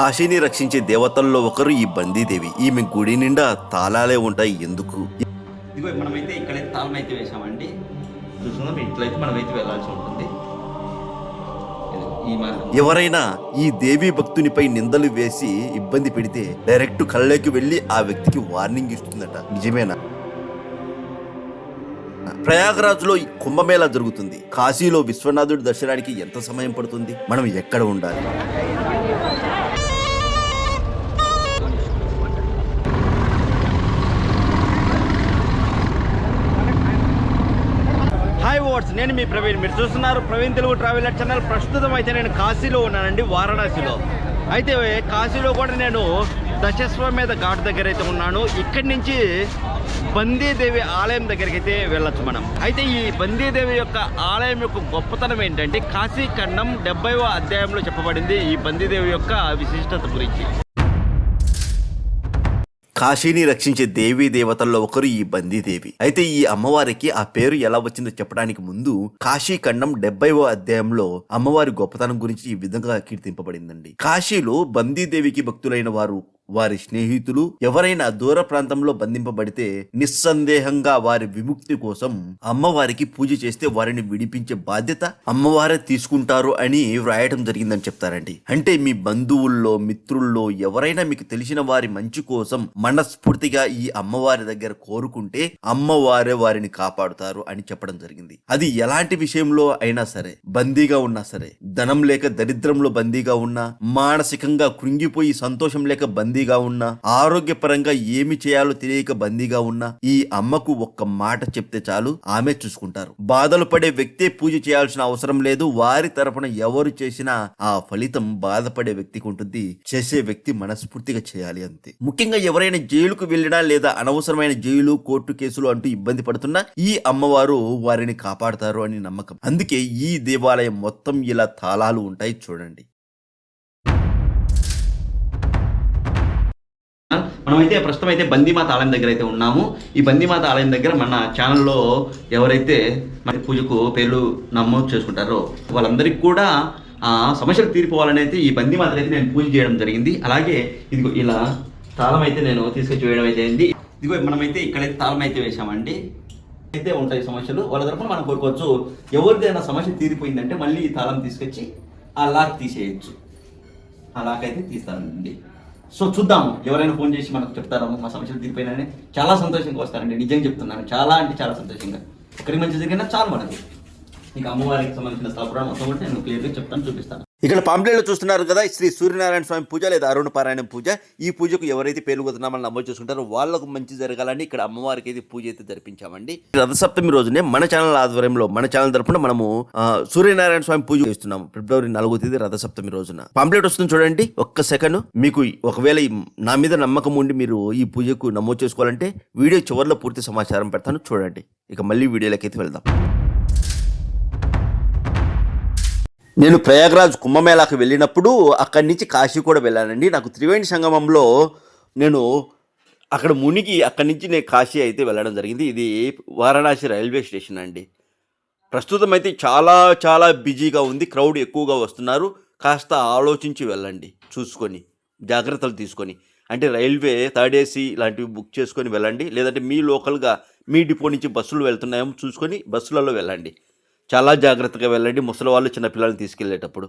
కాశీని రక్షించే దేవతల్లో ఒకరు ఈ బందీదేవి. ఈమె గుడి నిండా తాళాలే ఉంటాయి. ఎందుకు? ఇదిగో మనమైతే ఇక్కడైతే తాళం అయితే వేసామండి చూస్తున్నాం ఇట్లయితే మనమైతే వెళ్ళాల్సి ఉంటుంది. ఎవరైనా ఈ దేవి భక్తునిపై నిందలు వేసి ఇబ్బంది పెడితే డైరెక్ట్ కళ్ళకి వెళ్ళి ఆ వ్యక్తికి వార్నింగ్ ఇస్తుందట. నిజమేనా? ప్రయాగరాజ్లో కుంభమేళా జరుగుతుంది. కాశీలో విశ్వనాథుడి దర్శనానికి ఎంత సమయం పడుతుంది? మనం ఎక్కడ ఉండాలి? హాయ్ వాట్స్ నేను మీ ప్రవీణ్. మీరు చూస్తున్నారు ప్రవీణ్ తెలుగు ట్రావెలర్ ఛానల్. ప్రస్తుతం అయితే నేను కాశీలో ఉన్నానండి వారణాసిలో. అయితే కాశీలో కూడా నేను దశస్వమేధ ఘాట్ దగ్గర అయితే ఉన్నాను. ఇక్కడి నుంచి బందీదేవి ఆలయం దగ్గరికి అయితే వెళ్ళొచ్చు మనం. అయితే ఈ బందీదేవి యొక్క ఆలయం యొక్క గొప్పతనం ఏంటంటే కాశీఖండం డెబ్బైవ అధ్యాయంలో చెప్పబడింది ఈ బందీదేవి యొక్క విశిష్టత గురించి. కాశీని రక్షించే దేవీ దేవతల్లో ఒకరు ఈ బందీదేవి. అయితే ఈ అమ్మవారికి ఆ పేరు ఎలా వచ్చిందో చెప్పడానికి ముందు కాశీ ఖండం డెబ్బైవ అధ్యాయంలో అమ్మవారి గొప్పతనం గురించి ఈ విధంగా కీర్తింపబడిందండి. కాశీలో బందీదేవికి భక్తులైన వారు వారి స్నేహితులు ఎవరైనా దూర ప్రాంతంలో బంధింపబడితే నిస్సందేహంగా వారి విముక్తి కోసం అమ్మవారికి పూజ చేస్తే వారిని విడిపించే బాధ్యత అమ్మవారే తీసుకుంటారు అని వ్రాయటం జరిగిందని చెప్తారండి. అంటే మీ బంధువుల్లో మిత్రుల్లో ఎవరైనా మీకు తెలిసిన వారి మంచి కోసం మనస్ఫూర్తిగా ఈ అమ్మవారి దగ్గర కోరుకుంటే అమ్మవారే వారిని కాపాడుతారు అని చెప్పడం జరిగింది. అది ఎలాంటి విషయంలో అయినా సరే బందీగా ఉన్నా సరే ధనం లేక దరిద్రంలో బందీగా ఉన్నా మానసికంగా కృంగిపోయి సంతోషం లేక బందీగా ఉన్నా ఆరోగ్యపరంగా ఏమి చేయాలో తెలియక బందీగా ఉన్నా ఈ అమ్మకు ఒక్క మాట చెప్తే చాలు ఆమె చూసుకుంటారు. బాధలు పడే వ్యక్తే పూజ చేయాల్సిన అవసరం లేదు వారి తరపున ఎవరు చేసినా ఆ ఫలితం బాధపడే వ్యక్తికి ఉంటుంది చేసే వ్యక్తి మనస్ఫూర్తిగా చేయాలి అంతే. ముఖ్యంగా ఎవరైనా జైలుకు వెళ్ళినా లేదా అనవసరమైన జైలు కోర్టు కేసులు అంటూ ఇబ్బంది పడుతున్నా ఈ అమ్మవారు వారిని కాపాడతారు అని నమ్మకం. అందుకే ఈ దేవాలయం మొత్తం ఇలా తాళాలు ఉంటాయి చూడండి. మనమైతే ప్రస్తుతం అయితే బందీమాత ఆలయం దగ్గర అయితే ఉన్నాము. ఈ బందీమాత ఆలయం దగ్గర మన ఛానల్లో ఎవరైతే మన పూజకు పేర్లు నమోదు చేసుకుంటారో వాళ్ళందరికీ కూడా ఆ సమస్యలు తీరిపోవాలని అయితే ఈ బందీమాత అయితే నేను పూజ చేయడం జరిగింది. అలాగే ఇదిగో ఇలా తాళం అయితే నేను తీసుకొచ్చి వేయడం అయితే అయింది. ఇదిగో మనమైతే ఇక్కడైతే తాళం అయితే వేసామండి అయితే ఉంటాయి సమస్యలు. వాళ్ళ తరఫున మనం కోరుకోవచ్చు ఎవరిదైనా సమస్య తీరిపోయిందంటే మళ్ళీ ఈ తాళం తీసుకొచ్చి ఆ లాక్ తీసేయచ్చు. ఆ లాక్ అయితే తీస్తానండి. సో చూద్దాం ఎవరైనా ఫోన్ చేసి మనకు చెప్తారో మా సమస్యలు తీరిపోయినా చాలా సంతోషంగా వస్తారండి. నిజంగా చెప్తున్నాను. చాలా అంటే చాలా సంతోషంగా. ఒకరికి మంచి జరిగినా చాలు మనకి ఇక అమ్మవారికి సంబంధించిన స్థలపురాణం మొత్తం కూడా నేను క్లియర్గా చెప్తాను చూపిస్తాను. ఇక్కడ పాంప్లెట్లో చూస్తున్నారు కదా శ్రీ సూర్యనారాయణ స్వామి పూజ లేదా అరుణ పారాయణ పూజ. ఈ పూజకు ఎవరైతే పేరు కొద్దునామని నమోదు చేసుకుంటారో వాళ్ళకు మంచి జరగాలని ఇక్కడ అమ్మవారికి అయితే పూజ అయితే జరిపించామండి. రథసప్తమి రోజునే మన ఛానల్ ఆధ్వర్యంలో మన ఛానల్ తరపున మనము సూర్యనారాయణ స్వామి పూజ చేస్తున్నాము. ఫిబ్రవరి నాలుగో తేదీ రథసప్తమి రోజున. పాంప్లెట్ వస్తుంది చూడండి ఒక్క సెకండ్. మీకు ఒకవేళ నా మీద నమ్మకం ఉండి మీరు ఈ పూజకు నమోదు చేసుకోవాలంటే వీడియో చివరిలో పూర్తి సమాచారం పెడతాను చూడండి. ఇక మళ్ళీ వీడియోలోకి అయితే వెళ్దాం. నేను ప్రయాగరాజ్ కుంభమేళాకు వెళ్ళినప్పుడు అక్కడి నుంచి కాశీ కూడా వెళ్ళానండి. నాకు త్రివేణి సంగమంలో నేను అక్కడ మునిగి అక్కడి నుంచి నేను కాశీ అయితే వెళ్ళడం జరిగింది. ఇది వారణాసి రైల్వే స్టేషన్ అండి. ప్రస్తుతం అయితే చాలా చాలా బిజీగా ఉంది. క్రౌడ్ ఎక్కువగా వస్తున్నారు. కాస్త ఆలోచించి వెళ్ళండి. చూసుకొని జాగ్రత్తలు తీసుకొని. అంటే రైల్వే థర్డ్ ఏసీ ఇలాంటివి బుక్ చేసుకొని వెళ్ళండి. లేదంటే మీ లోకల్గా మీ డిపో నుంచి బస్సులు వెళ్తున్నాయేమో చూసుకొని బస్సులలో వెళ్ళండి. చాలా జాగ్రత్తగా వెళ్ళండి. ముసలి వాళ్ళు చిన్నపిల్లల్ని తీసుకెళ్ళేటప్పుడు.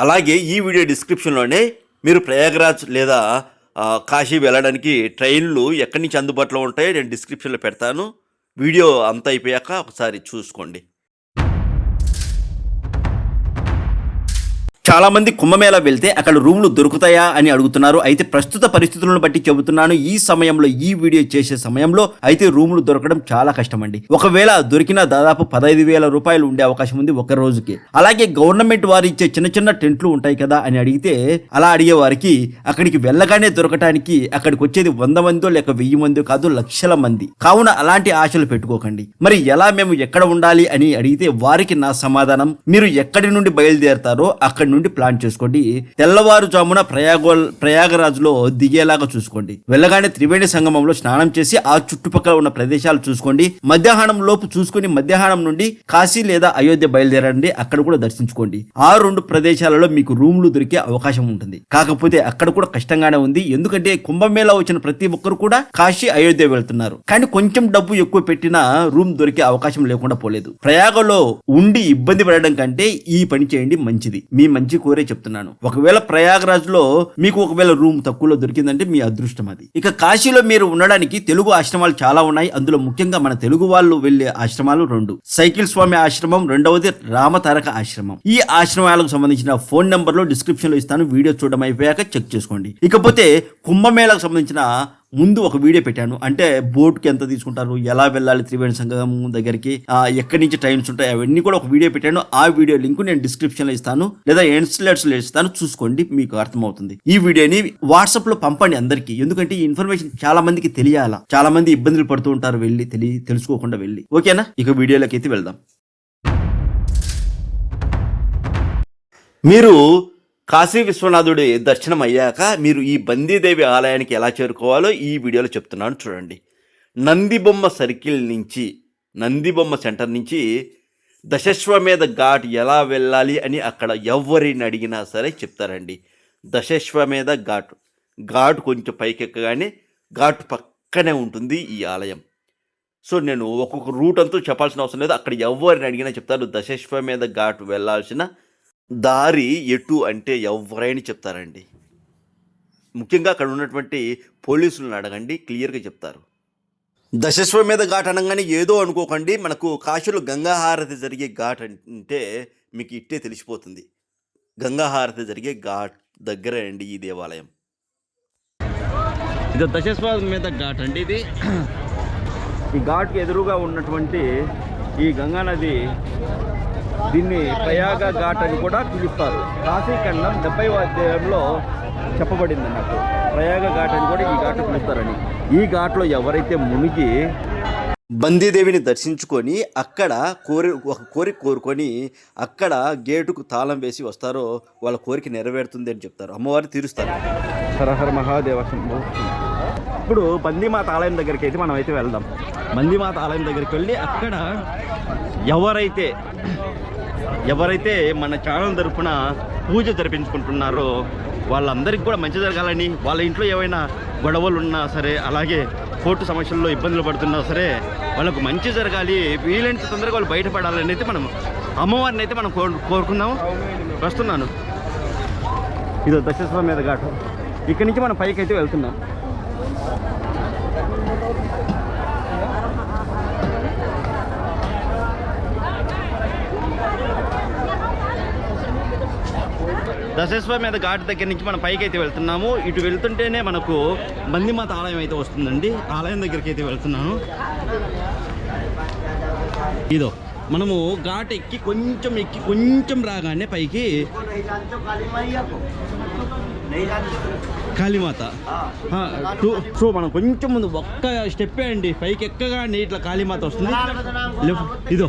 అలాగే ఈ వీడియో డిస్క్రిప్షన్లోనే మీరు ప్రయాగరాజ్ లేదా కాశీ వెళ్ళడానికి ట్రైన్లు ఎక్కడి నుంచి అందుబాటులో ఉంటాయో నేను డిస్క్రిప్షన్లో పెడతాను. వీడియో అంతా అయిపోయాక ఒకసారి చూసుకోండి. చాలా మంది వెళ్తే అక్కడ రూమ్లు దొరుకుతాయా అని అడుగుతున్నారు. అయితే ప్రస్తుత పరిస్థితులను బట్టి చెబుతున్నాను ఈ సమయంలో ఈ వీడియో చేసే సమయంలో అయితే రూములు దొరకడం చాలా కష్టం అండి ఒకవేళ దొరికిన దాదాపు పదహైదు వేల రూపాయలు ఉండే అవకాశం ఉంది ఒక రోజుకి. అలాగే గవర్నమెంట్ వారు ఇచ్చే చిన్న చిన్న టెంట్లు ఉంటాయి కదా అని అడిగితే అలా అడిగే వారికి అక్కడికి వెళ్ళగానే దొరకటానికి అక్కడికి వచ్చేది వంద మందో లేక వెయ్యి మందో కాదు లక్షల మంది. కావున అలాంటి ఆశలు పెట్టుకోకండి. మరి ఎలా మేము ఎక్కడ ఉండాలి అని అడిగితే వారికి నా సమాధానం మీరు ఎక్కడి నుండి బయలుదేరతారో అక్కడి నుండి నుండి ప్లాన్ చేసుకోండి. తెల్లవారుజామున ప్రయాగ ప్రయాగరాజులో దిగేలాగా చూసుకోండి. వెళ్ళగానే త్రివేణి సంగమంలో స్నానం చేసి ఆ చుట్టుపక్కల ఉన్న ప్రదేశాలు చూసుకోండి. మధ్యాహ్నం లోపు చూసుకుని మధ్యాహ్నం నుండి కాశీ లేదా అయోధ్య బయలుదేరండి. అక్కడ కూడా దర్శించుకోండి. ఆ రెండు ప్రదేశాలలో మీకు రూమ్లు దొరికే అవకాశం ఉంటుంది. కాకపోతే అక్కడ కూడా కష్టంగానే ఉంది. ఎందుకంటే కుంభమేళా వచ్చిన ప్రతి ఒక్కరు కూడా కాశీ అయోధ్య వెళ్తున్నారు. కానీ కొంచెం డబ్బు ఎక్కువ పెట్టినా రూమ్ దొరికే అవకాశం లేకుండా పోలేదు. ప్రయాగలో ఉండి ఇబ్బంది పడడం కంటే ఈ పని చేయండి మంచిది. మీ మంచి కోరే చెప్తున్నాను. ఒకవేళ ప్రయాగరాజ్లో మీకు ఒకవేళ రూమ్ తక్కువలో దొరికిందంటే మీ అదృష్టం అది. ఇక కాశీలో మీరు ఉండడానికి తెలుగు ఆశ్రమాలు చాలా ఉన్నాయి. అందులో ముఖ్యంగా మన తెలుగు వాళ్ళు వెళ్ళే ఆశ్రమాలు రెండు. సైకిల్ స్వామి ఆశ్రమం రెండవది రామతారక ఆశ్రమం. ఈ ఆశ్రమాలకు సంబంధించిన ఫోన్ నెంబర్లో డిస్క్రిప్షన్లో ఇస్తాను. వీడియో చూడడం అయిపోయాక చెక్ చేసుకోండి. ఇకపోతే కుంభమేళకు సంబంధించిన ముందు ఒక వీడియో పెట్టాను. అంటే బోట్కి ఎంత తీసుకుంటారు ఎలా వెళ్ళాలి త్రివేణి సంగమం దగ్గరికి ఎక్కడి నుంచి టైమ్స్ ఉంటాయి అవన్నీ కూడా ఒక వీడియో పెట్టాను. ఆ వీడియో లింక్ నేను డిస్క్రిప్షన్లో ఇస్తాను. లేదా ఎన్స్లెట్స్లో ఇస్తాను. చూసుకోండి మీకు అర్థమవుతుంది. ఈ వీడియోని వాట్సాప్లో పంపండి అందరికీ. ఎందుకంటే ఈ ఇన్ఫర్మేషన్ చాలా మందికి తెలియాలా? చాలా మంది ఇబ్బందులు పడుతూ ఉంటారు వెళ్ళి తెలియ తెలుసుకోకుండా వెళ్ళి. ఓకేనా? ఇక వీడియోలోకి అయితే వెళ్దాం. మీరు కాశీ విశ్వనాథుడి దర్శనం అయ్యాక మీరు ఈ బందీదేవి ఆలయానికి ఎలా చేరుకోవాలో ఈ వీడియోలో చెప్తున్నాను చూడండి. నందిబొమ్మ సర్కిల్ నుంచి నందిబొమ్మ సెంటర్ నుంచి దశశ్వమేధ ఘాట్ ఎలా వెళ్ళాలి అని అక్కడ ఎవరిని అడిగినా సరే చెప్తారండి. దశశ్వమేధ ఘాట్ ఘాట్ కొంచెం పైకెక్కగానే ఘాట్ పక్కనే ఉంటుంది ఈ ఆలయం. సో నేను ఒక్కొక్క రూట్ అంతా చెప్పాల్సిన అవసరం లేదు. అక్కడ ఎవరిని అడిగినా చెప్తారు దశశ్వమేధ ఘాట్ వెళ్ళాల్సిన దారి ఎటు అంటే ఎవరైనా చెప్తారండి. ముఖ్యంగా అక్కడ ఉన్నటువంటి పోలీసులను అడగండి క్లియర్గా చెప్తారు. దశశ్వమేధ ఘాట్ అనగానే ఏదో అనుకోకండి మనకు కాశీలో గంగాహారతి జరిగే ఘాట్ అంటే మీకు ఇట్టే తెలిసిపోతుంది. గంగాహారతి జరిగే ఘాట్ దగ్గరే అండి ఈ దేవాలయం. ఇది మీద ఘాట్ అండి ఇది. ఈ ఘాట్కి ఎదురుగా ఉన్నటువంటి ఈ గంగా నది దీన్ని ప్రయాగ ఘాట్ అని కూడా పిలుస్తారు. కాశీఖండం డెబ్బై అధ్యాయంలో చెప్పబడింది నాకు ప్రయాగ ఘాట్ అని కూడా ఈ ఘాట్ పిలుస్తారని. ఈ ఘాట్లో ఎవరైతే మునిగి బందీదేవిని దర్శించుకొని అక్కడ కోరి ఒక కోరిక కోరుకొని అక్కడ గేటుకు తాళం వేసి వస్తారో వాళ్ళ కోరిక నెరవేరుతుంది అని చెప్తారు. అమ్మవారు తీరుస్తారు. హరహర మహాదేవ ఇప్పుడు బందీమాత ఆలయం దగ్గరికి అయితే మనం అయితే వెళ్దాం. బందీమాత ఆలయం దగ్గరికి వెళ్ళి అక్కడ ఎవరైతే ఎవరైతే మన ఛానల్ తరఫున పూజ జరిపించుకుంటున్నారో వాళ్ళందరికీ కూడా మంచి జరగాలని వాళ్ళ ఇంట్లో ఏవైనా గొడవలు ఉన్నా సరే అలాగే కోర్టు సమస్యల్లో ఇబ్బందులు పడుతున్నా సరే వాళ్ళకు మంచి జరగాలి వీలైనంత తొందరగా వాళ్ళు బయటపడాలని అయితే మనం అమ్మవారిని అయితే మనం కోరు కోరుకుందాము. వస్తున్నాను. ఇది దశస్వామి మీద ఘాటు. ఇక్కడి నుంచి మనం పైకి అయితే వెళ్తున్నాం. దశస్వ మీద ఘాట్ దగ్గర నుంచి మనం పైకి అయితే వెళ్తున్నాము. ఇటు వెళ్తుంటేనే మనకు బందిమాత ఆలయం అయితే వస్తుందండి. ఆలయం దగ్గరికి అయితే వెళ్తున్నాను. ఇదో మనము ఘాట్ ఎక్కి కొంచెం ఎక్కి కొంచెం రాగానే పైకి కాళీమాత. సో మనం కొంచెం ముందు ఒక్క స్టెప్పే అండి పైకి ఎక్కగానే ఇట్లా కాళీమాత వస్తుంది. లెఫ్ట్ ఇదో.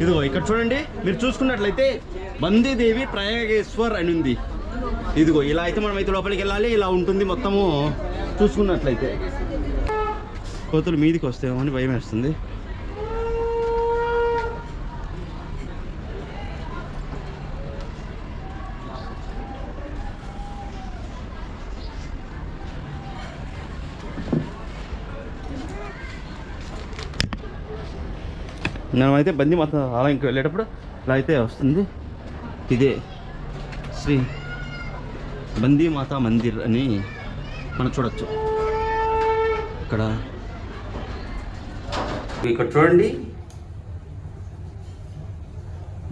ఇదిగో ఇక్కడ చూడండి మీరు చూసుకున్నట్లయితే బందీదేవి ప్రయాగేశ్వర్ అని ఉంది. ఇదిగో ఇలా అయితే మనం అయితే లోపలికి వెళ్ళాలి ఇలా ఉంటుంది మొత్తము చూసుకున్నట్లయితే. కోతులు మీదికి వస్తేమో అని భయం వేస్తుంది. మనమైతే బందిమాత ఆలయంకి వెళ్ళేటప్పుడు ఇలా అయితే వస్తుంది. ఇదే శ్రీ బందీమాత మందిర్ అని మనం చూడొచ్చు. ఇక్కడ ఇక్కడ చూడండి.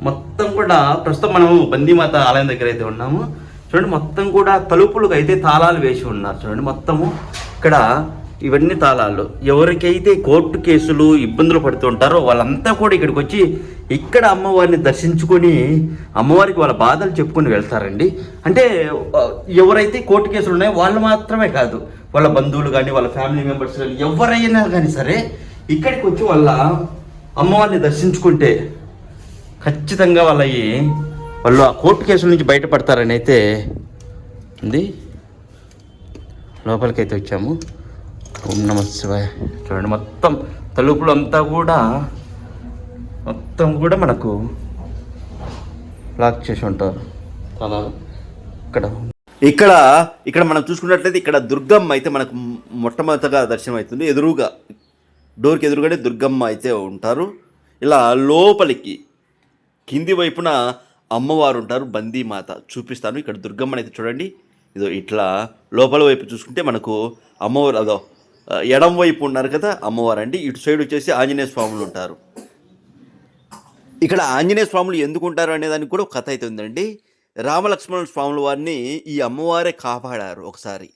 మొత్తం కూడా ప్రస్తుతం మనము బందీమాత ఆలయం దగ్గర అయితే ఉన్నాము. చూడండి మొత్తం కూడా తలుపులకు అయితే తాళాలు వేసి ఉన్నారు. చూడండి మొత్తము. ఇక్కడ ఇవన్నీ తాళాలు. ఎవరికైతే కోర్టు కేసులు ఇబ్బందులు పడుతుంటారో వాళ్ళంతా కూడా ఇక్కడికి వచ్చి ఇక్కడ అమ్మవారిని దర్శించుకొని అమ్మవారికి వాళ్ళ బాధలు చెప్పుకొని వెళ్తారండి. అంటే ఎవరైతే కోర్టు కేసులు ఉన్నాయో వాళ్ళు మాత్రమే కాదు. వాళ్ళ బంధువులు కానీ వాళ్ళ ఫ్యామిలీ మెంబర్స్ కానీ ఎవరైనా కానీ సరే ఇక్కడికి వచ్చి వాళ్ళ అమ్మవారిని దర్శించుకుంటే ఖచ్చితంగా వాళ్ళవి వాళ్ళు ఆ కోర్టు కేసుల నుంచి బయటపడతారని అయితే ఉంది. లోపలికి అయితే వచ్చాము. ఓం నమ శివాయ. చూడండి మొత్తం తలుపులు అంతా కూడా మొత్తం కూడా మనకు లాక్ చేసి ఉంటారు. అలా. ఇక్కడ. ఇక్కడ ఇక్కడ మనం చూసుకున్నట్లయితే ఇక్కడ దుర్గమ్మ అయితే మనకు మొట్టమొదటగా దర్శనం అవుతుంది ఎదురుగా డోర్కి ఎదురుగానే దుర్గమ్మ అయితే ఉంటారు. ఇలా లోపలికి కింది వైపున అమ్మవారు ఉంటారు బందీ మాత చూపిస్తాను ఇక్కడ దుర్గమ్మని అయితే చూడండి. ఇదో ఇట్లా లోపల వైపు చూసుకుంటే మనకు అమ్మవారు అదో ఎడం వైపు ఉన్నారు కదా అమ్మవారు అండి ఇటు సైడ్ వచ్చేసి ఆంజనేయ స్వాములు ఉంటారు. ఇక్కడ ఆంజనేయ స్వాములు ఎందుకు ఉంటారు అనే దానికి కూడా ఒక కథ అయితే ఉందండి. రామలక్ష్మణ స్వాముల వారిని ఈ అమ్మవారే కాపాడారు ఒకసారి.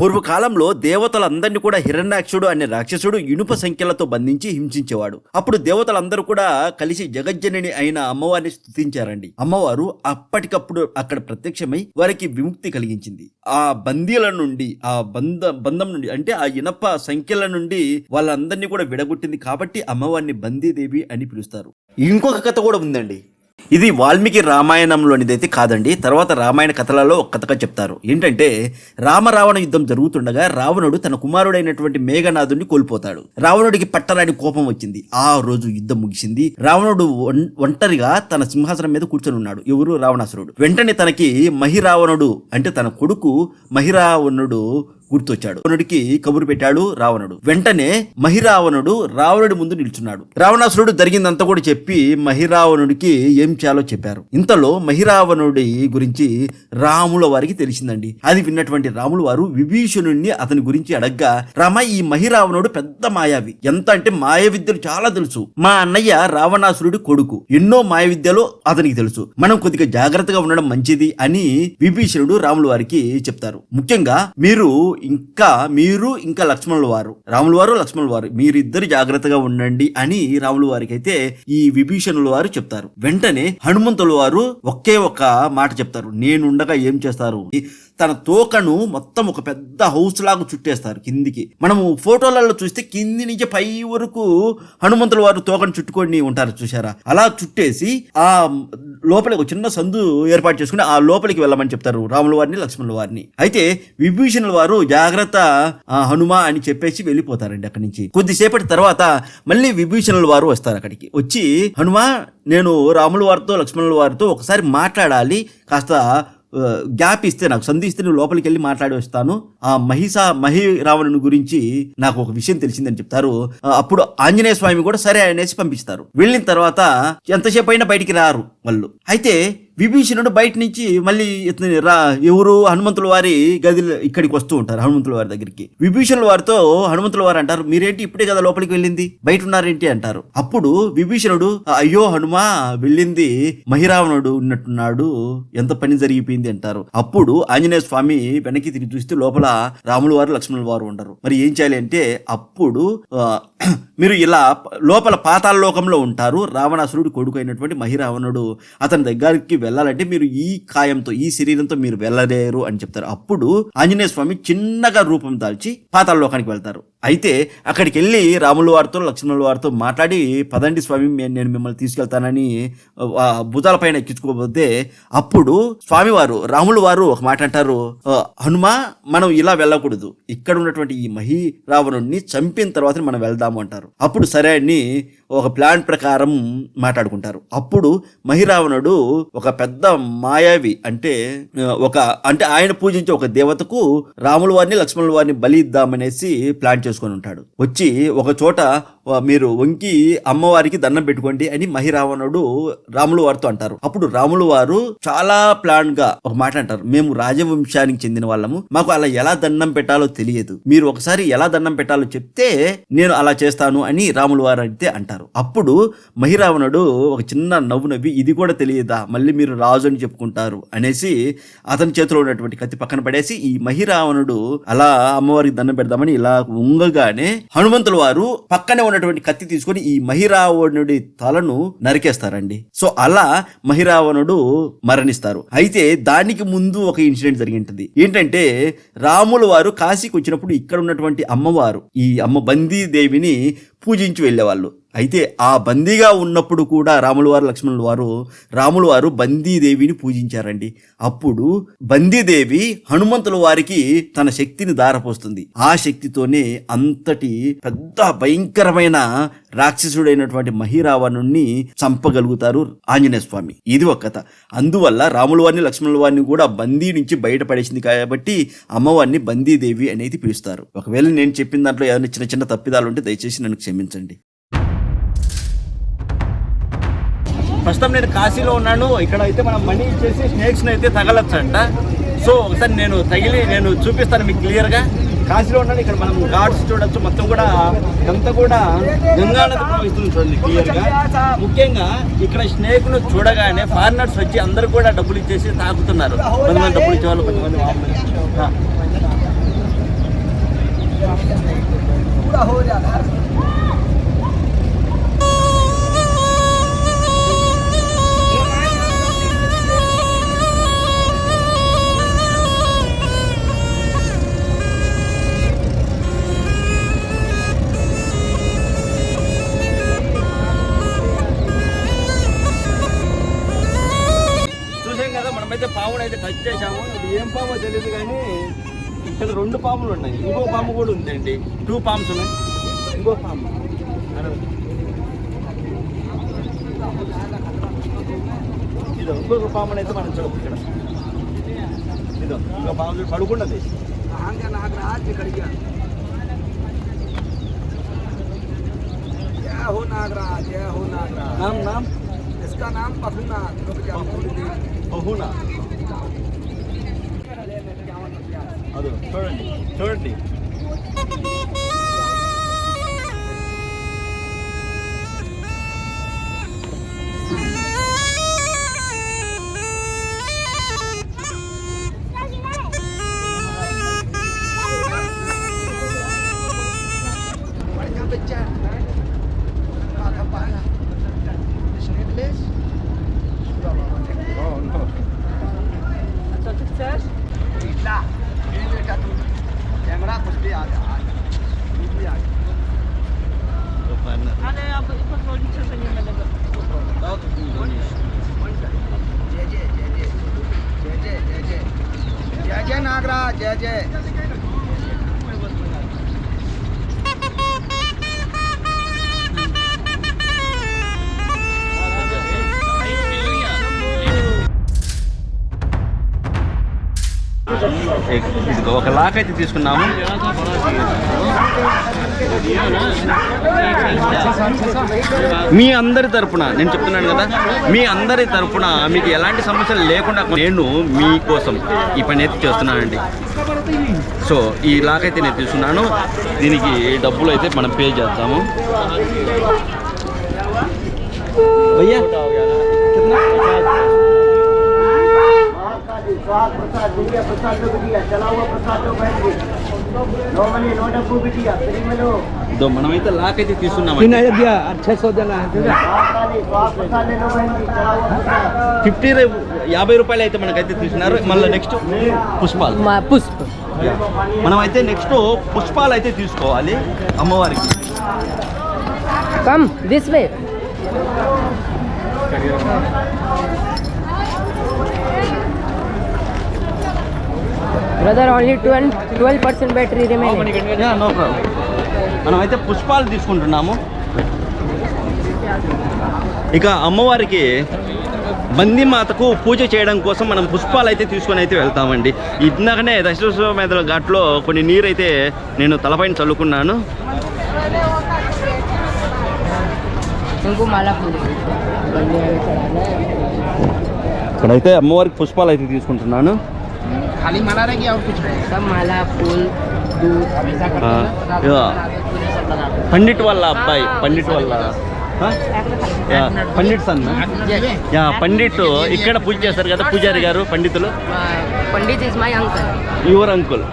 పూర్వకాలంలో దేవతలందరినీ కూడా హిరణ్యాక్షుడు అనే రాక్షసుడు ఇనుప సంఖ్యలతో బంధించి హింసించేవాడు. అప్పుడు దేవతలందరూ కూడా కలిసి జగజ్జనని అయిన అమ్మవారిని స్తుతించారండి. అమ్మవారు అప్పటికప్పుడు అక్కడ ప్రత్యక్షమై వారికి విముక్తి కలిగించింది. ఆ బందీల నుండి ఆ బంధ బంధం నుండి అంటే ఆ ఇనప సంఖ్యల నుండి వాళ్ళందరినీ కూడా విడగొట్టింది కాబట్టి అమ్మవారిని బందీదేవి అని పిలుస్తారు. ఇంకొక కథ కూడా ఉందండి. ఇది వాల్మీకి రామాయణంలోనిదైతే కాదండి. తర్వాత రామాయణ కథలలో ఒక కథగా చెప్తారు. ఏంటంటే రామరావణ యుద్ధం జరుగుతుండగా రావణుడు తన కుమారుడైనటువంటి మేఘనాథుడిని కోల్పోతాడు. రావణుడికి పట్టరాని కోపం వచ్చింది. ఆ రోజు యుద్ధం ముగిసింది. రావణుడు ఒం- ఒంటరిగా తన సింహాసనం మీద కూర్చొని ఉన్నాడు ఎవరు? రావణాసురుడు. వెంటనే తనకి మహిరావణుడు అంటే తన కొడుకు మహిరావణుడు గుర్తొచ్చాడు. రావణుడికి కబురు పెట్టాడు రావణుడు. వెంటనే మహిరావణుడు రావణుడి ముందు నిల్చున్నాడు. రావణాసురుడు జరిగిందంతా కూడా చెప్పి మహిరావణుడికి ఏం చేయాలో చెప్పారు. ఇంతలో మహిరావణుడి గురించి రాముల వారికి తెలిసిందండి. అది విన్నటువంటి రాములు వారు విభీషణుడిని అతని గురించి అడగ్గా రామ ఈ మహిరావణుడు పెద్ద మాయావి. ఎంత అంటే మాయ విద్యలు చాలా తెలుసు. మా అన్నయ్య రావణాసురుడి కొడుకు. ఎన్నో మాయ విద్యలు అతనికి తెలుసు. మనం కొద్దిగా జాగ్రత్తగా ఉండడం మంచిది అని విభీషణుడు రాముల వారికి చెప్తారు. ముఖ్యంగా మీరు ఇంకా మీరు ఇంకా లక్ష్మణుల వారు రాముల వారు లక్ష్మణుల వారు మీరిద్దరు జాగ్రత్తగా ఉండండి అని రాముల వారికి అయితే ఈ విభీషణుల వారు చెప్తారు. వెంటనే హనుమంతుల వారు ఒకే ఒక మాట చెప్తారు. నేనుండగా ఏం చేస్తారు? తన తోకను మొత్తం ఒక పెద్ద హౌస్ లాగా చుట్టేస్తారు కిందికి. మనము ఫోటోలలో చూస్తే కింది నుంచి పై వరకు హనుమంతుల వారు తోకను చుట్టుకొని ఉంటారు చూసారా అలా చుట్టేసి ఆ లోపలికి ఒక చిన్న సందు ఏర్పాటు చేసుకుని ఆ లోపలికి వెళ్ళమని చెప్తారు రాముల వారిని లక్ష్మణుల వారిని. అయితే విభీషణుల వారు జాగ్రత్త ఆ, హనుమ అని చెప్పేసి వెళ్ళిపోతారండి అక్కడి నుంచి. కొద్దిసేపటి తర్వాత మళ్ళీ విభీషణుల వారు వస్తారు అక్కడికి. వచ్చి హనుమ నేను రాముల వారితో లక్ష్మణుల వారితో ఒకసారి మాట్లాడాలి. కాస్త గ్యాప్ ఇస్తే నాకు సంధిస్తే నేను లోపలికి వెళ్ళి మాట్లాడి వస్తాను. ఆ మహిషా మహి రావణుని గురించి నాకు ఒక విషయం తెలిసిందని చెప్తారు. అప్పుడు ఆంజనేయ స్వామి కూడా సరే అనేసి పంపిస్తారు. వెళ్ళిన తర్వాత ఎంతసేపు అయినా బయటికి రారు వాళ్ళు అయితే విభీషణుడు బయట నుంచి మళ్ళీ ఇతని రా ఎవరు హనుమంతుల వారి గది ఇక్కడికి వస్తూ ఉంటారు హనుమంతుల వారి దగ్గరికి. విభీషణుల వారితో హనుమంతుల వారు అంటారు మీరేంటి ఇప్పుడే కదా లోపలికి వెళ్ళింది? బయట ఉన్నారేంటి? అంటారు. అప్పుడు విభీషణుడు అయ్యో హనుమా వెళ్ళింది. మహిరావణుడు ఉన్నట్టున్నాడు. ఎంత పని జరిగిపోయింది? అంటారు. అప్పుడు ఆంజనేయ స్వామి వెనక్కి తిరిగి చూస్తే లోపల రాముల వారు లక్ష్మణుల వారు ఉండరు. మరి ఏం చేయాలి అంటే అప్పుడు ఆ, మీరు ఇలా లోపల పాతాళ లోకంలో ఉంటారు. రావణాసురుడు కొడుకు అయినటువంటి మహిరావణుడు అతని దగ్గరికి వెళ్ళాలంటే మీరు ఈ కాయంతో ఈ శరీరంతో మీరు వెళ్ళలేరు అని చెప్తారు. అప్పుడు ఆంజనేయ స్వామి చిన్నగా రూపం దాల్చి పాతాళ లోకానికి వెళ్తారు. అయితే అక్కడికి వెళ్ళి రాముల వారితో లక్ష్మణుల వారితో మాట్లాడి పదండి స్వామి నేను మిమ్మల్ని తీసుకెళ్తానని ఆ, పైన ఎక్కించుకోకపోతే అప్పుడు స్వామివారు రాముల వారు ఒక మాట అంటారు. హనుమ మనం ఇలా వెళ్ళకూడదు. ఇక్కడ ఉన్నటువంటి ఈ మహి రావణుడిని చంపిన తర్వాత మనం వెళ్దాము అంటారు. అప్పుడు సరే అని ఒక ప్లాన్ ప్రకారం మాట్లాడుకుంటారు. అప్పుడు మహిరావణుడు ఒక పెద్ద మాయావి అంటే ఒక అంటే ఆయన పూజించే ఒక దేవతకు రాముల వారిని లక్ష్మణుల వారిని బలి ఇద్దామనేసి ప్లాన్ చేసుకొని ఉంటాడు. వచ్చి ఒక చోట మీరు వంకి అమ్మవారికి దండం పెట్టుకోండి అని మహిరావణుడు రాములు వారితో అంటారు. అప్పుడు రాములు వారు చాలా ప్లాన్గా ఒక మాట అంటారు. మేము రాజవంశానికి చెందిన వాళ్ళము. మాకు అలా ఎలా దండం పెట్టాలో తెలియదు. మీరు ఒకసారి ఎలా దండం పెట్టాలో చెప్తే నేను అలా చేస్తాను అని రాములు వారు అయితే అంటారు. అప్పుడు మహిరావణుడు ఒక చిన్న నవ్వు నవ్వి ఇది కూడా తెలియదా? మళ్ళీ మీరు రాజు అని చెప్పుకుంటారు అనేసి అతని చేతిలో ఉన్నటువంటి కత్తి పక్కన పడేసి ఈ మహిరావణుడు అలా అమ్మవారికి దండం పెడదామని ఇలా ఉంగగానే హనుమంతుల వారు పక్కనే ఉన్న ఉన్నటువంటి కత్తి తీసుకొని ఈ మహిరావణుడి తలను నరికేస్తారండి. సో అలా మహిరావణుడు మరణిస్తారు. అయితే దానికి ముందు ఒక ఇన్సిడెంట్ జరిగింటది. ఏంటంటే రాముల వారు కాశీకి వచ్చినప్పుడు ఇక్కడ ఉన్నటువంటి అమ్మవారు ఈ అమ్మ బందీ దేవిని పూజించి వెళ్ళేవాళ్ళు. అయితే ఆ బందీగా ఉన్నప్పుడు కూడా రాములు వారు లక్ష్మణుల వారు రాములు వారు బందీదేవిని పూజించారండి. అప్పుడు బందీదేవి హనుమంతుల వారికి తన శక్తిని దారపోస్తుంది ఆ శక్తితోనే అంతటి పెద్ద భయంకరమైన రాక్షసుడైనటువంటి మహిరావణుణ్ణి చంపగలుగుతారు ఆంజనేయ స్వామి. ఇది ఒక కథ. అందువల్ల రాముల వారిని లక్ష్మణుల వారిని కూడా బందీ నుంచి బయటపడేసింది కాబట్టి అమ్మవారిని బందీదేవి అనేది పిలుస్తారు. ఒకవేళ నేను చెప్పిన దాంట్లో ఏదైనా చిన్న చిన్న తప్పిదాలు ఉంటే దయచేసి నన్ను క్షమించండి. ప్రస్తుతం నేను కాశీలో ఉన్నాను. ఇక్కడ అయితే మనం మనీ ఇచ్చేసి స్నేక్స్ని అయితే తగలచ్చంట. సో ఒకసారి నేను తగిలి నేను చూపిస్తాను మీకు క్లియర్గా. కాశీలో ఉన్నాను. ఇక్కడ మనం ఘాట్స్ చూడొచ్చు. మొత్తం కూడా ఇదంతా కూడా గంగా నది ప్రవహిస్తుంది చూడండి క్లియర్గా. ముఖ్యంగా ఇక్కడ స్నేక్ను చూడగానే ఫారినర్స్ వచ్చి అందరు కూడా డబ్బులు ఇచ్చేసి తాకుతున్నారు కొంతమంది డబ్బులు ఇచ్చేవాళ్ళు కొంతమంది మామూలుగా. పామును అయితే టచ్ చేసాము ఇది ఏం పామో తెలియదు కానీ ఇక్కడ రెండు పాములు ఉన్నాయి ఇంకో పాము కూడా ఉందండి టూ పామ్స్ ఉన్నాయి ఇంకో పాము ఇదో ఇంకొక పామును అయితే మనం చూడవచ్చు ఇక్కడ ఇదో ఇంకో పాము చూడు, పడుకున్నది जय हो नागराज जय हो नागराज నామ్ నామ్ इसका नाम पहुनाथ रुक Thirdly. Thirdly. Raja. Ik zit ook wel gelaagd, is genomen. Ja, మీ అందరి తరపున నేను చెప్తున్నాను కదా మీ అందరి తరఫున మీకు ఎలాంటి సమస్యలు లేకుండా నేను మీకోసం ఈ పని అయితే చేస్తున్నానండి. సో ఈ నేను తీసుకున్నాను. దీనికి డబ్బులు అయితే మనం పే చేద్దాము. दो मनमई तो ला के थी तीसू ना मैंने ఫిఫ్టీ యాభై రూపాయలు అయితే మనకైతే తీసుకున్నారు మళ్ళీ నెక్స్ట్ పుష్పాలు. మనం అయితే నెక్స్ట్ పుష్పాలు అయితే తీసుకోవాలి అమ్మవారికి. Come this way. Brother only twelve twelve percent battery మనమైతే మనం అయితే పుష్పాలు తీసుకుంటున్నాము. ఇక అమ్మవారికి మాతకు పూజ చేయడం కోసం మనం పుష్పాలు అయితే తీసుకొని అయితే వెళ్తామండి. ఇందాకనే దశరథమేద ఘాట్లో కొన్ని నీరు అయితే నేను తలపైన చల్లుకున్నాను. ఇక్కడైతే అమ్మవారికి పుష్పాలు అయితే తీసుకుంటున్నాను. खाली मना रहेगी और कुछ नहीं सब माला फूल दूध हमेशा ఆ, యా. పండిట్ వాళ్ళ అబ్బాయి పండిట్ వాళ్ళ ఆ? Yeah, Pandit son yeah Pandit ఇక్కడ పూజ చేస్తారు కదా పూజారి గారు పండితులు Pandit is my uncle your uncle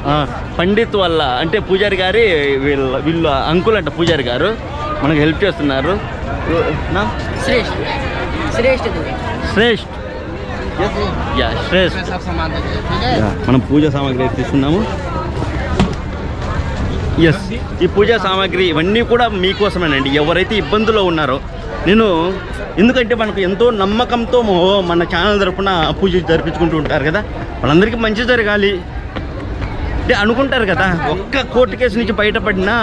Pandit వల్ల అంటే పూజారి గారి వీళ్ళ వీళ్ళ అంకుల్ అంట పూజారి గారు మనకు హెల్ప్ చేస్తున్నారు నా श्रेष्ठ श्रेष्ठ देवी శ్రేష్ఠ్ యా శ్రేష్ఠ్ మనం పూజా సామాగ్రి తీసుకున్నాము. ఎస్ ఈ పూజా సామాగ్రి ఇవన్నీ కూడా మీకోసమేనండి. ఎవరైతే ఇబ్బందులో ఉన్నారో నేను ఎందుకంటే మనకు ఎంతో నమ్మకంతో మన ఛానల్ తరఫున పూజ జరిపించుకుంటూ ఉంటారు కదా వాళ్ళందరికీ మంచి జరగాలి. అంటే అనుకుంటారు కదా ఒక్క కోర్టు కేసు నుంచి బయటపడినా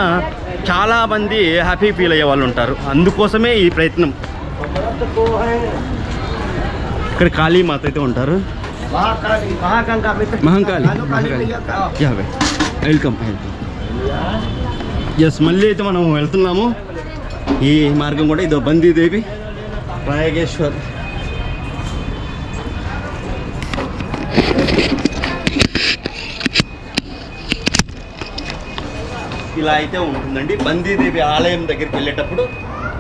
చాలామంది హ్యాపీ ఫీల్ అయ్యే వాళ్ళు ఉంటారు. అందుకోసమే ఈ ప్రయత్నం. ఇక్కడ కాళీ మాత అయితే ఉంటారు. Mahankali Mahankali. Welcome welcome. Yes మళ్ళీ అయితే మనం వెళ్తున్నాము. ఈ మార్గం కూడా ఇదో బందీదేవి రాయగేశ్వర్. ఇలా అయితే ఉంటుందండి. బందీదేవి ఆలయం దగ్గరికి వెళ్ళేటప్పుడు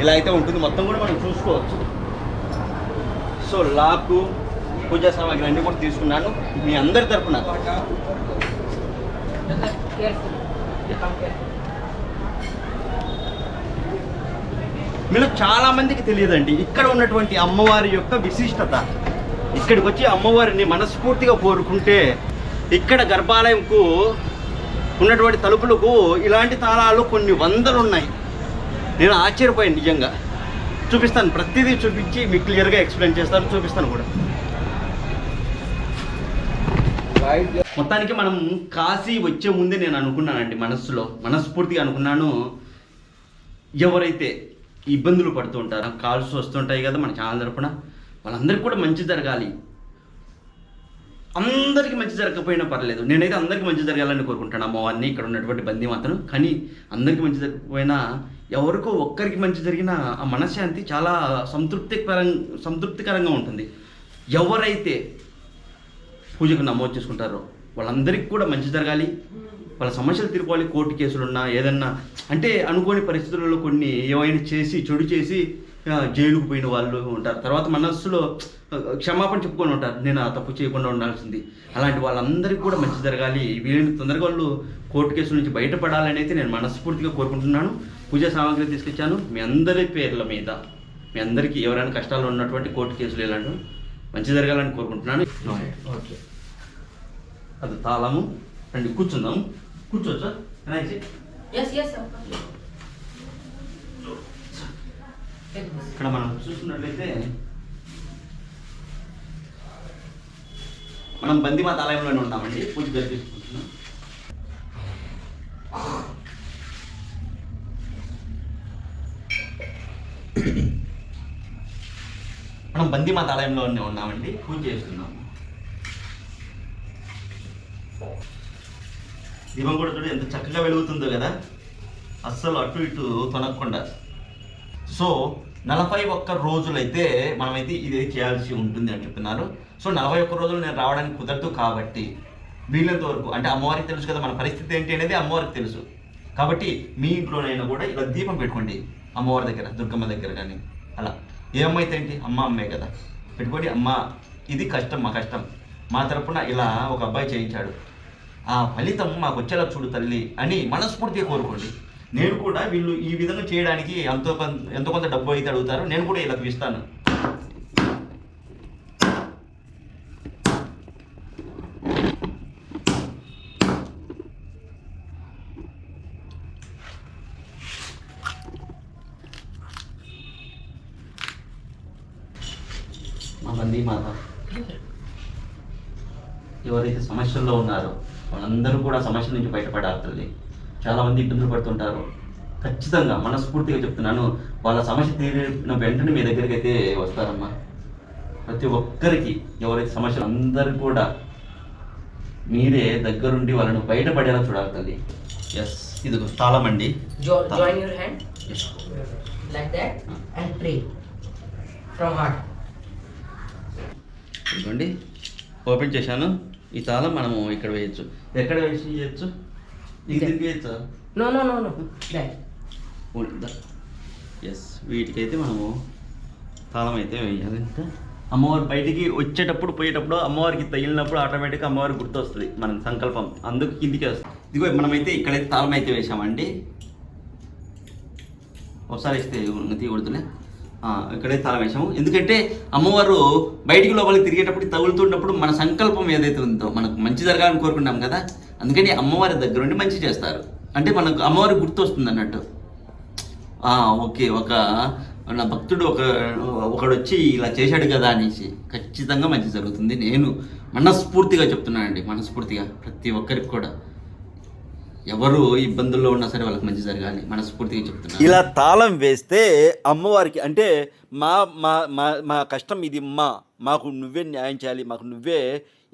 ఇలా అయితే ఉంటుంది. మొత్తం కూడా మనం చూసుకోవచ్చు. సో లాకు పూజా సామాగ్రి అన్నీ కూడా తీసుకున్నాను. మీ అందరి తరఫున మీలో చాలా మందికి తెలియదండి ఇక్కడ ఉన్నటువంటి అమ్మవారి యొక్క విశిష్టత. ఇక్కడికి వచ్చి అమ్మవారిని మనస్ఫూర్తిగా కోరుకుంటే ఇక్కడ గర్భాలయంకు ఉన్నటువంటి తలుపులకు ఇలాంటి తాళాలు కొన్ని వందలు ఉన్నాయి నేను ఆశ్చర్యపోయాను నిజంగా. చూపిస్తాను. ప్రతిదీ చూపించి మీకు క్లియర్గా ఎక్స్ప్లెయిన్ చేస్తాను చూపిస్తాను కూడా. మొత్తానికి మనం కాశీ వచ్చే ముందే నేను అనుకున్నానండి మనస్సులో. మనస్ఫూర్తిగా అనుకున్నాను. ఎవరైతే ఇబ్బందులు పడుతుంటారో కాల్స్ వస్తుంటాయి కదా మన ఛానల్ తరపున వాళ్ళందరికీ కూడా మంచి జరగాలి. అందరికీ మంచి జరగకపోయినా పర్లేదు. నేనైతే అందరికీ మంచి జరగాలని కోరుకుంటాను అమ్మవారిని ఇక్కడ ఉన్నటువంటి బందీ మాత్రం కానీ అందరికీ మంచి జరగకపోయినా ఎవరికో ఒక్కరికి మంచి జరిగిన ఆ మనశ్శాంతి చాలా సంతృప్తికరం సంతృప్తికరంగా ఉంటుంది. ఎవరైతే పూజకు నమోదు చేసుకుంటారో వాళ్ళందరికీ కూడా మంచి జరగాలి. వాళ్ళ సమస్యలు తీరుకోవాలి. కోర్టు కేసులున్నా ఏదన్నా అంటే అనుకోని పరిస్థితులలో కొన్ని ఏమైనా చేసి చెడు చేసి జైలుకు పోయిన వాళ్ళు ఉంటారు. తర్వాత మనస్సులో క్షమాపణ చెప్పుకొని ఉంటారు. నేను ఆ తప్పు చేయకుండా ఉండాల్సింది. అలాంటి వాళ్ళందరికీ కూడా మంచి జరగాలి. వీళ్ళని తొందరగా వాళ్ళు కోర్టు కేసుల నుంచి బయటపడాలని అయితే నేను మనస్ఫూర్తిగా కోరుకుంటున్నాను. పూజ సామాగ్రి తీసుకొచ్చాను. మీ అందరి పేర్ల మీద మీ అందరికీ ఎవరైనా కష్టాలు ఉన్నటువంటి కోర్టు కేసులు ఇలాంటి మంచి జరగాలని కోరుకుంటున్నాను. ఓకే. అది తాళము రండి కూర్చుందాం కూర్చోవచ్చా ఇక్కడ మనం చూస్తున్నట్లయితే మనం బందిమాత ఆలయంలోనే ఉంటామండి. పూజ జరిపించుకుంటున్నాం. మనం బందిమాత ఆలయంలో ఉన్నామండి. పూజ చేస్తున్నాము దీపం కూడా చూడు ఎంత చక్కగా వెలుగుతుందో కదా. అస్సలు అటు ఇటు తొనకుండా సో నలభై ఒక్క రోజులైతే మనమైతే ఇది చేయాల్సి ఉంటుంది అని చెప్తున్నారు. సో నలభై ఒక్క రోజులు నేను రావడానికి కుదరదు కాబట్టి వీళ్ళంత వరకు అంటే అమ్మవారికి తెలుసు కదా మన పరిస్థితి ఏంటి అనేది అమ్మవారికి తెలుసు. కాబట్టి మీ ఇంట్లోనైనా కూడా ఇలా దీపం పెట్టుకోండి. అమ్మవారి దగ్గర దుర్గమ్మ దగ్గర కానీ అలా. ఏ అమ్మ అయితే ఏంటి అమ్మ అమ్మే కదా. పెట్టుకొని అమ్మ ఇది కష్టం మా కష్టం. మా తరపున ఇలా ఒక అబ్బాయి చేయించాడు. ఆ ఫలితం మాకు వచ్చేలా చూడు తల్లి అని మనస్ఫూర్తిగా కోరుకోండి. నేను కూడా వీళ్ళు ఈ విధంగా చేయడానికి ఎంతో కొంత ఎంతో కొంత డబ్బు అయితే అడుగుతారు. నేను కూడా ఇలా ఇస్తాను మా బందీ మాత ఎవరైతే సమస్యల్లో ఉన్నారో వాళ్ళందరూ కూడా సమస్యల నుంచి బయటపడాలి తల్లి చాలా మంది ఇబ్బందులు పడుతుంటారు. ఖచ్చితంగా మనస్ఫూర్తిగా చెప్తున్నాను వాళ్ళ సమస్య తీరిన వెంటనే మీ దగ్గరికి అయితే వస్తారమ్మా. ప్రతి ఒక్కరికి ఎవరైతే సమస్యలు అందరూ కూడా మీరే దగ్గరుండి వాళ్ళను బయటపడేలా చూడాలి తల్లి ఎస్ ఇది తాళం. అండి heart. ఇదిగోండి. ఓపెన్ చేశాను. ఈ తాళం మనము ఇక్కడ వేయచ్చు. ఎక్కడ వేసి చేయొచ్చు ఇది. వేయచ్చా? no, no. That. ఎస్ వీటికైతే మనము తాళం అయితే వేయాలి. ఇంకా అమ్మవారు బయటికి వచ్చేటప్పుడు పోయేటప్పుడు అమ్మవారికి తగిలినప్పుడు ఆటోమేటిక్గా అమ్మవారికి గుర్తొస్తుంది మన సంకల్పం. అందుకు కిందికి వస్తుంది ఇదిగో మనమైతే ఇక్కడైతే తాళం అయితే వేసామండి ఒకసారి ఇస్తే తీయకూడదులే. ఇక్కడే చాలా విషయం ఎందుకంటే అమ్మవారు బయటికి లోపలికి తిరిగేటప్పుడు తగులుతున్నప్పుడు మన సంకల్పం ఏదైతే ఉందో మనకు మంచి జరగాలని కోరుకుంటాం కదా అందుకని అమ్మవారి దగ్గర ఉండి మంచి చేస్తారు. అంటే మనకు అమ్మవారి గుర్తు వస్తుంది అన్నట్టు. ఓకే ఒక నా భక్తుడు ఒక ఒకడు వచ్చి ఇలా చేశాడు కదా అనేసి ఖచ్చితంగా మంచి జరుగుతుంది. నేను మనస్ఫూర్తిగా చెప్తున్నానండి మనస్ఫూర్తిగా ప్రతి ఒక్కరికి కూడా. ఎవరు ఇబ్బందుల్లో ఉన్నా సరే వాళ్ళకి మంచి జరగాలి. మనస్ఫూర్తిగా చెప్తున్నా. ఇలా తాళం వేస్తే అమ్మవారికి అంటే మా మా మా మా కష్టం ఇది మా. మాకు నువ్వే న్యాయం చేయాలి మాకు నువ్వే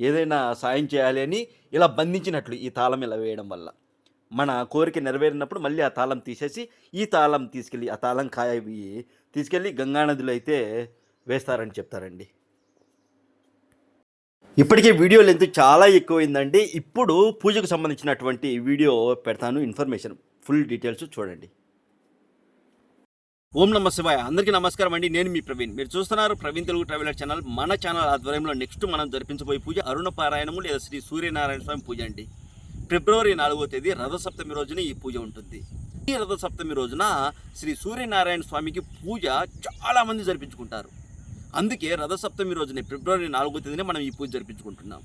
ఏదైనా సాయం చేయాలి అని ఇలా బంధించినట్లు ఈ తాళం ఇలా వేయడం వల్ల. మన కోరిక నెరవేరినప్పుడు మళ్ళీ ఆ తాళం తీసేసి ఈ తాళం తీసుకెళ్ళి ఆ తాళం కాయ తీసుకెళ్ళి గంగానదిలో అయితే వేస్తారని చెప్తారండి. ఇప్పటికే వీడియో లెంత్ చాలా ఎక్కువైందండి. ఇప్పుడు పూజకు సంబంధించినటువంటి వీడియో పెడతాను. ఇన్ఫర్మేషన్ ఫుల్ డీటెయిల్స్ చూడండి. ఓం నమ శివాయ. అందరికీ నమస్కారం అండి. నేను మీ ప్రవీణ్. మీరు చూస్తున్నారు ప్రవీణ్ తెలుగు ట్రావెలర్ ఛానల్. మన ఛానల్ ఆధ్వర్యంలో నెక్స్ట్ మనం జరిపించబోయే పూజ అరుణ పారాయణము లేదా శ్రీ సూర్యనారాయణ స్వామి పూజ అండి. ఫిబ్రవరి నాలుగో తేదీ రథసప్తమి రోజున ఈ పూజ ఉంటుంది. ఈ రథసప్తమి రోజున శ్రీ సూర్యనారాయణ స్వామికి పూజ చాలామంది జరిపించుకుంటారు. అందుకే రథసప్తమి రోజున ఫిబ్రవరి నాలుగో తేదీనే మనం ఈ పూజ జరిపించుకుంటున్నాం.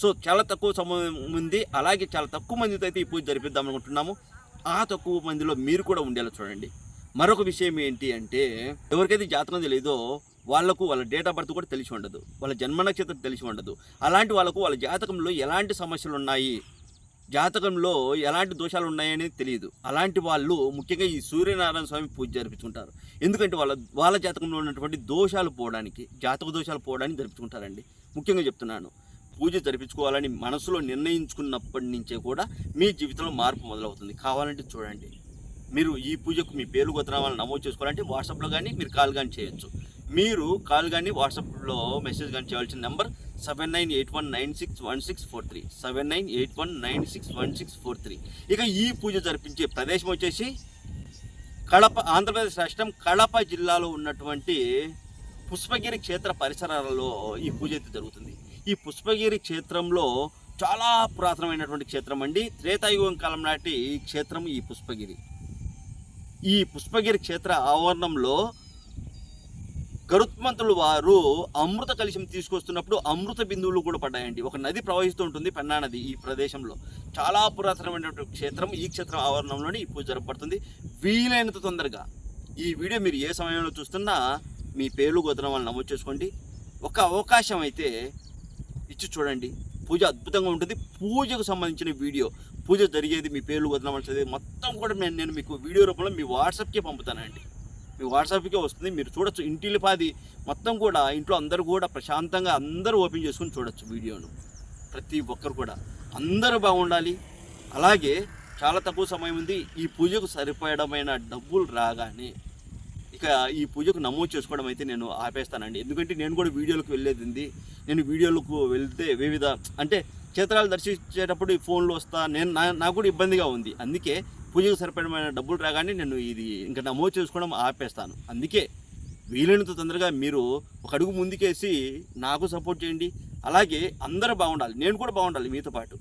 సో చాలా తక్కువ సమయం ఉంది. అలాగే చాలా తక్కువ మందితో అయితే ఈ పూజ జరిపిద్దాం అనుకుంటున్నాము. ఆ తక్కువ మందిలో మీరు కూడా ఉండేలా చూడండి. మరొక విషయం ఏంటి అంటే ఎవరికైతే జాతకం తెలియదో వాళ్ళకు వాళ్ళ డేట్ ఆఫ్ బర్త్ కూడా తెలిసి ఉండదు. వాళ్ళ జన్మ నక్షత్రం తెలిసి ఉండదు. అలాంటి వాళ్ళకు వాళ్ళ జాతకంలో ఎలాంటి సమస్యలు ఉన్నాయి? జాతకంలో ఎలాంటి దోషాలు ఉన్నాయని తెలియదు అలాంటి వాళ్ళు ముఖ్యంగా ఈ సూర్యనారాయణ స్వామి పూజ జరిపించుకుంటారు ఎందుకంటే వాళ్ళ వాళ్ళ జాతకంలో ఉన్నటువంటి దోషాలు పోవడానికి జాతక దోషాలు పోవడానికి జరిపించుకుంటారండి ముఖ్యంగా చెప్తున్నాను. పూజ జరిపించుకోవాలని మనసులో నిర్ణయించుకున్నప్పటి నుంచే కూడా మీ జీవితంలో మార్పు మొదలవుతుంది. కావాలంటే చూడండి. మీరు ఈ పూజకు మీ పేరు గొత్తనామాలను నమోదు చేసుకోవాలంటే వాట్సాప్లో కానీ మీరు కాల్ కానీ చేయొచ్చు. మీరు కాల్ కానీ వాట్సాప్లో మెసేజ్ కానీ చేయాల్సిన number seven nine eight one nine six one six four three seven nine eight one nine six one six four three ఇక ఈ పూజ జరిపించే ప్రదేశం వచ్చేసి కడప ఆంధ్రప్రదేశ్ రాష్ట్రం కడప జిల్లాలో ఉన్నటువంటి పుష్పగిరి క్షేత్ర పరిసరాలలో ఈ పూజ అయితే జరుగుతుంది. ఈ పుష్పగిరి క్షేత్రంలో చాలా పురాతనమైనటువంటి క్షేత్రం అండి. త్రేతాయుగం కాలం నాటి క్షేత్రం ఈ పుష్పగిరి. ఈ పుష్పగిరి క్షేత్ర ఆవరణంలో గరుత్మంతులు వారు అమృత కలుషం తీసుకొస్తున్నప్పుడు అమృత బిందువులు కూడా పడ్డాయండి. ఒక నది ప్రవహిస్తూ ఉంటుంది పెన్నా నది ఈ ప్రదేశంలో. చాలా పురాతనమైనటువంటి క్షేత్రం ఈ క్షేత్రం ఆవరణంలోనే ఈ పూజ జరపబడుతుంది. వీలైనంత తొందరగా ఈ వీడియో మీరు ఏ సమయంలో చూస్తున్నా మీ పేర్లు గోత్రం వాళ్ళు నమోదు చేసుకోండి. ఒక అవకాశం అయితే ఇచ్చి చూడండి. పూజ అద్భుతంగా ఉంటుంది. పూజకు సంబంధించిన వీడియో పూజ జరిగేది మీ పేర్లు వదలవలసింది మొత్తం కూడా నేను నేను మీకు వీడియో రూపంలో మీ వాట్సాప్కే పంపుతానండి. మీ వాట్సాప్కే వస్తుంది మీరు చూడొచ్చు. ఇంటిల్లిపాది మొత్తం కూడా ఇంట్లో అందరూ కూడా ప్రశాంతంగా అందరూ ఓపెన్ చేసుకుని చూడొచ్చు వీడియోను. ప్రతి ఒక్కరు కూడా. అందరూ బాగుండాలి. అలాగే చాలా తక్కువ సమయం ఉంది. ఈ పూజకు సరిపడమైన డబ్బులు రాగానే ఇక ఈ పూజకు నమోదు చేసుకోవడం అయితే నేను ఆపేస్తానండి. ఎందుకంటే నేను కూడా వీడియోలకు వెళ్ళేది ఉంది. నేను వీడియోలకు వెళ్తే వివిధ అంటే క్షేత్రాలు దర్శించేటప్పుడు ఈ ఫోన్లు వస్తా నేను నా నాకు కూడా ఇబ్బందిగా ఉంది. అందుకే పూజకు సరిపడమైన డబ్బులు రాగానే నేను ఇది ఇంకా నమోదు చేసుకోవడం ఆపేస్తాను. అందుకే వీలైనంత తొందరగా మీరు ఒక అడుగు ముందుకేసి నాకు సపోర్ట్ చేయండి. అలాగే అందరూ బాగుండాలి. నేను కూడా బాగుండాలి మీతో పాటు.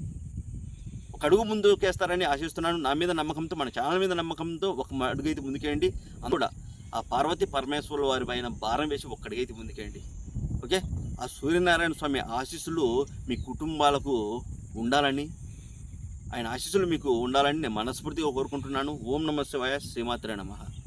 ఒక అడుగు ముందుకేస్తారని ఆశిస్తున్నాను. నా మీద నమ్మకంతో మన ఛానల్ మీద నమ్మకంతో ఒక అడుగు అయితే ముందుకేయండి. అందుకు కూడా ఆ పార్వతి పరమేశ్వరుల వారి పైన భారం వేసి ఒక్కడిగైతే ముందుకేయండి. ఓకే? ఆ సూర్యనారాయణ స్వామి ఆశీస్సులు మీ కుటుంబాలకు ఉండాలని ఆయన ఆశీస్సులు మీకు ఉండాలని నేను మనస్ఫూర్తిగా కోరుకుంటున్నాను. ఓం నమ శివాయ. శ్రీమాత్రే నమః.